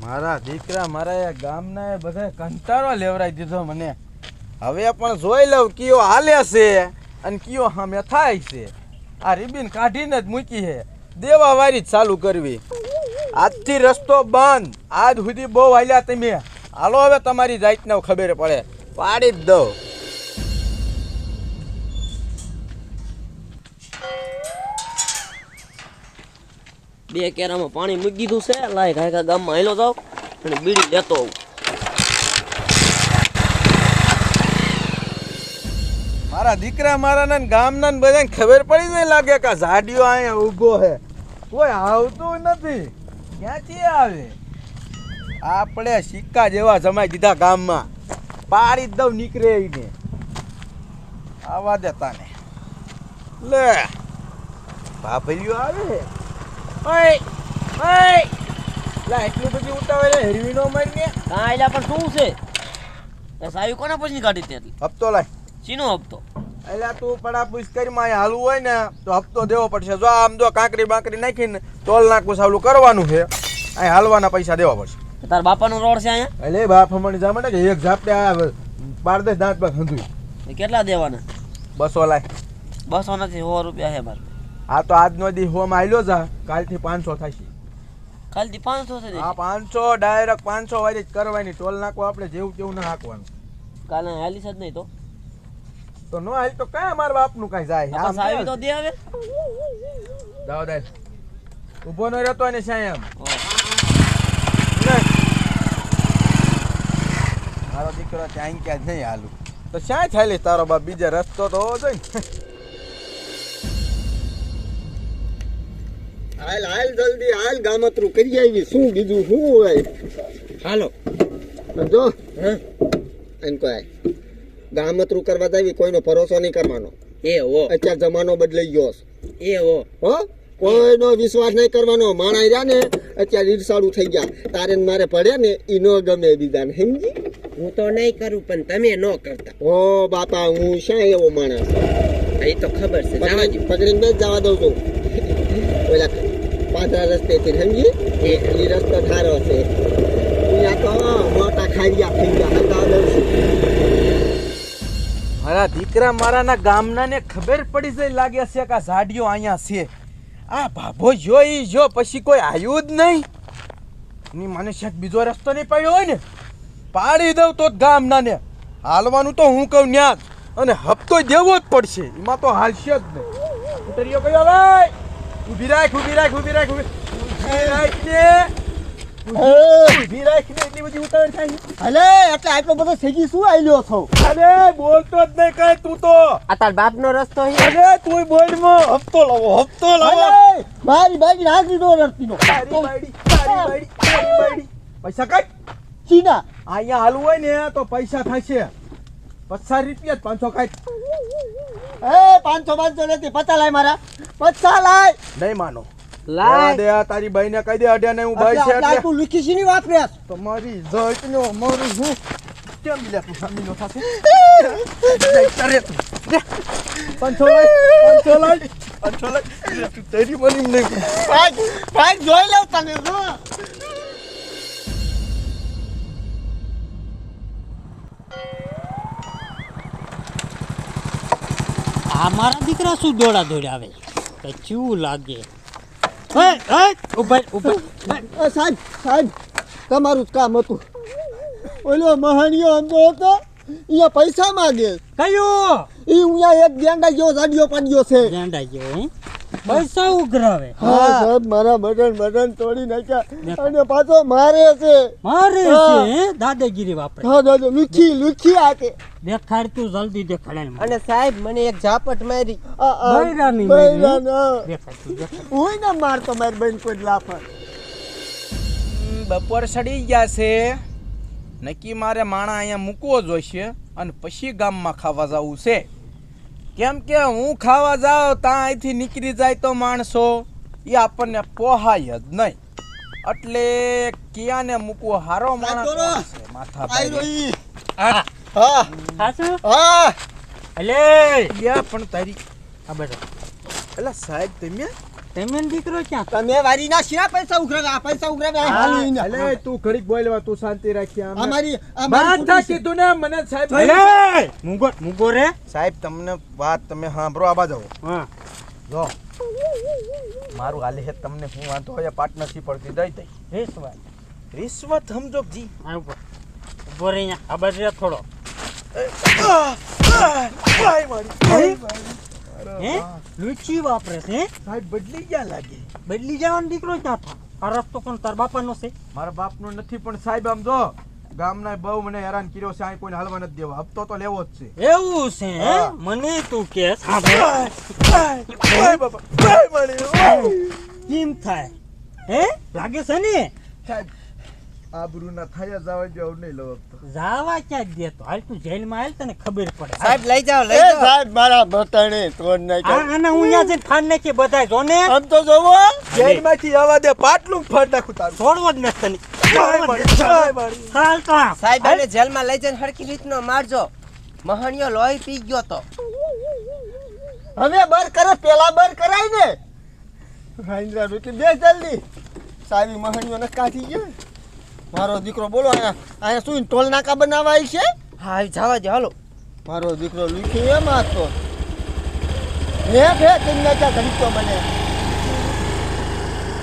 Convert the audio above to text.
મારા દીકરા મારા ગામના બધા કંટાળો લેવરાઈ દીધો મને. હવે પણ જોઈ લઉં કયો હાલે છે અને કયો સામે થાય છે. આ રિબિન કાઢીને જ મૂકી છે. દેવા વારી જ ચાલુ કરવી. આજથી રસ્તો બંધ. આજ સુધી બહુ હાલ્યા તમે. હાલો હવે તમારી જાતને ખબર પડે. પાડી જ દઉં. બે કેરામાં પાણી મૂકી દીધું છે. લાય કાંઈ ગામમાં હેલો જાવ અને બીડી લેતો આવું. મારા દીકરા મારા ને ગામના ને બધાને ખબર પડી નહીં લાગે કે ઝાડિયો અહીંયા ઊભો છે. કોઈ આવતું નથી. ક્યાંથી આવે? આપણે સિક્કા જેવા જમાઈ દીધા ગામમાં. પાડી દઉં નીકળે એને આવા દેતા ને લે. ભાભરીઓ આવે ઓય ઓય. લા એટલું બધી ઉતાવળ હેરવી નો મારી ને. કાં એલા પણ શું છે? એ સાવી કોના પછી કાઢી તે હપ્તો લાય. ચીનો હપ્તો? એટલે તું પડાપૂછ કરી માં અહીંયા હાલવું હોય ને તો હપ્તો દેવો પડશે. જો આમ જો કાંકરી બાંકરી નાખીને ટોલ નાખું સાવલું કરવાનું છે. અહીં હાલવાના પૈસા દેવા પડશે. તાર બાપાનો રોડ છે અહીંયા? એટલે બાપ હમણાં જા માટે કે એક ઝાપટે આ પાડ દે દાંત પર હંધુઈ એ કેટલા દેવાના? બસો લાય. બસો નથી સો રૂપિયા છે મારે. આ તો આજનો દી હોમ આલ્યો જા કાલથી પાંચસો થશે. કાલથી પાંચસો થશે આ પાંચસો ડાયરેક્ટ પાંચસો વાળી જ કરવાની. ટોલ નાખો આપણે જેવું તેવું ના નાખવાનું. કાલે હાલી જ નહીં તો. તો નો હાલ તો કયા મારા બાપનું કાંઈ જાય. આમ સાવી તો દે હવે. જાઓ દે ઊભો ન રહેતો ને શ્યામ હા. મારો દીકરો ત્યાં ક્યાં જ નહીં હાલું. તો શ્યાં ચાલી તારો બાપ. બીજે રસ્તો તો હોવો જોઈએ હાલ હાલ જલ્દી હાલ ગામતરું કરી આવી શું બીજું શું હોય? હાલો. જો હા. એમ કહે ગામતરું કરવા જાવી કોઈનો ભરોસો નહીં કરવાનો. એ હો. અત્યારે જમાનો બદલાઈ ગયો એ હો. હો? કોઈનો વિશ્વાસ નહીં કરવાનો. માણા રહ્યા ને અત્યારે ઈર્ષાળું થઈ ગયા. તારે ને મારે પડે ને એ ન ગમે બીજાને સમજી? હું તો નહીં કરું પણ તમે ન કરતા. ઓ બાપા હું શા એવો માણસ? એ તો ખબર છે. પકડીને જ જવા દઉં છું. ઓલા પાછા રસ્તેથી સમજી? એ રસ્તો ઠારો છે. અહીંયા તો મોટા ખાડિયા થઈ ગયા હતા મારા દીકરા મારાના ગામના ને ખબર પડી જઈ લાગે છે કે આ ઝાડિયો અહીંયા છે. આ ભાભો જો ઈ જો પછી કોઈ આવ્યું જ નહીં. ની મને શેક બીજો રસ્તો નહીં પડ્યો હોય ને પાડી દઉં તો ગામનાને. ગામના ને હાલવાનું તો હું કહું ન્યા અને હપ્તો દેવો જ પડશે. એમાં તો હાલશે જ નહીં. કયો ભાઈ? ઊભી રાખ ઊભી રાખ ઊભી રાખ ઊભી રાખ ને એટલી બધી ઉતાવળ થાય. અલે એટલે આટલો બધો સેજી શું આલ્યો છો? અરે બોલતો જ નહીં કઈ તું તો. આ તાર બાપનો રસ્તો છે. અરે તું બોલમાં હપ્તો લાવો હપ્તો લાવો. મારી બાઈક રાખી દો રસ્તીનો તારી બાયડી, તારી બાયડી. પૈસા કાઢ. સીધા અહીંયા હાલવું હોય ને તો પૈસા થશે. પચાસ રૂપિયા પાંચસો કાઢ. એ પાંચસો પાંચસો નથી પચાસ લાય મારા. પચાસ લાય. નહીં માનો. લાય. દે આ તારી બાઈ ને કહી દે અડ્યા ને હું બાઈ છે એટલે. તું લીખી શીની વાપર્યાસ તમારી જઈત નો મારું હું કેમ લે તું સામીનો થશે જઈ તારે તું. પાંચસો લાય પાંચસો લાય. પાંચસો લાય. તારી મની નહીં. ભાઈ ભાઈ જોઈ લઉં તને જો આ મારા દીકરા શું દોડા દોડાવે આવે કઈ ચેવું લાગે. ઊભા ઊભા. એ સાહેબ સાહેબ તમારું જ કામ હતું. ઓલો મહાણીયો અંધો હતો અહીંયા પૈસા માગે. કયું? ઈ અહીંયા એક ગેંડા ગયો જાડિયો પાડ્યો છે. ગેંડા ગયો હે? પૈસા ઉઘરાવે. હા સાહેબ મારા બટન બટન તોડી નાખ્યા. અને પાછો મારે છે. મારે છે દાદાગીરી વાપરે. હા દાદા લુખી લુખી આકે દેખાડ તું જલ્દી દેખાડાય અને સાહેબ મને એક ઝાપટ મારી. બૈરાની મારી? બૈરાના. દેખાડ તું દેખાડ હું ને મારતો મારી બેન કોઈ લાફટ બપોર સડી ગયા છે. નક્કી મારે માણા અહીંયા મૂકવો જોઈશે અને પછી ગામમાં ખાવા જવું છે. કેમ કે હું ખાવા જાઉં ત્યાં અહીંથી નીકળી જાય તો માણસો એ આપણને પોહાય જ નહીં. એટલે ક્યાંને મૂકવો? હારો માણસ? માથા હા. હા. હા. અલે. પણ તારી આ બેઠો એટલે સાહેબ તમે તમે દીકરો ક્યાં તમે વારી ના શિયા પૈસા ઉઘરાવે આ પૈસા ઉઘરાવે હાલી. અલે તું ઘડીક બોલવા તું શાંતિ રાખી આ આમ મારી આ મારી બાધા કુટી છે. કીધું ને મને સાહેબ મુગો મુગો રે સાહેબ તમને વાત તમે સાંભળો આ બાજુ હા જો મારું હાલે છે તમને હું વાંધો હોય પાર્ટનરશીપ પડતી દઈ દઈ રેસવા રિશ્વત સમજો જી આ ઉપર રે અહીંયા આ બાજુ થોડો હે? લુચી વાપરે છે સાહેબ બદલી ગયા લાગે. બદલી જવાનો દીકરો ક્યાં થા આ રસ્તો કોણ તાર બાપાનો છે? મારા બાપનો નથી પણ સાહેબ આમ જો ગામના બહુ મને હેરાન કર્યો છે આ કોઈને હાલવા નથી દેવા. હપ્તો તો લેવો જ છે. એવું છે હે? મને તું કે બાપા. કેમ થાય? હે? લાગે છે ને? સાહેબ આબરૂ ના થાય જવા જેવું નહીં લો હપ્તો જાવા ક્યાં જ દેતો? હાલ તું જેલમાં હાલ તને ખબર પડે. સાહેબ લઈ જાવ લઈ સાહેબ મારા બતાણે તોડ આ આના જઈને નાખી બધા જોને? આમ તો જોવો. જેલમાંથી આવવા દે પાટલું ફાડ નાખું તારું. છોડવો જ નથી તને. હાલ તો સાહેબ એને જેલમાં લઈ જઈને હરખી રીતનો મારજો. મહણિયો લોહી પી ગયો તો. હવે બર કરે પેલા બર કરાય ને. હાઈન્દ્રા બેટી બે જલ્દી. સારી મહાનીઓને કાઢી ગયો. મારો દીકરો બોલો અહીંયા અહીંયા શું ટોલ નાકા બનાવવા આવી છે? હા જવા દે હાલો. મારો દીકરો લીખી એમાં તો. હે ફે કિન્ના ચા ઘડી તો મને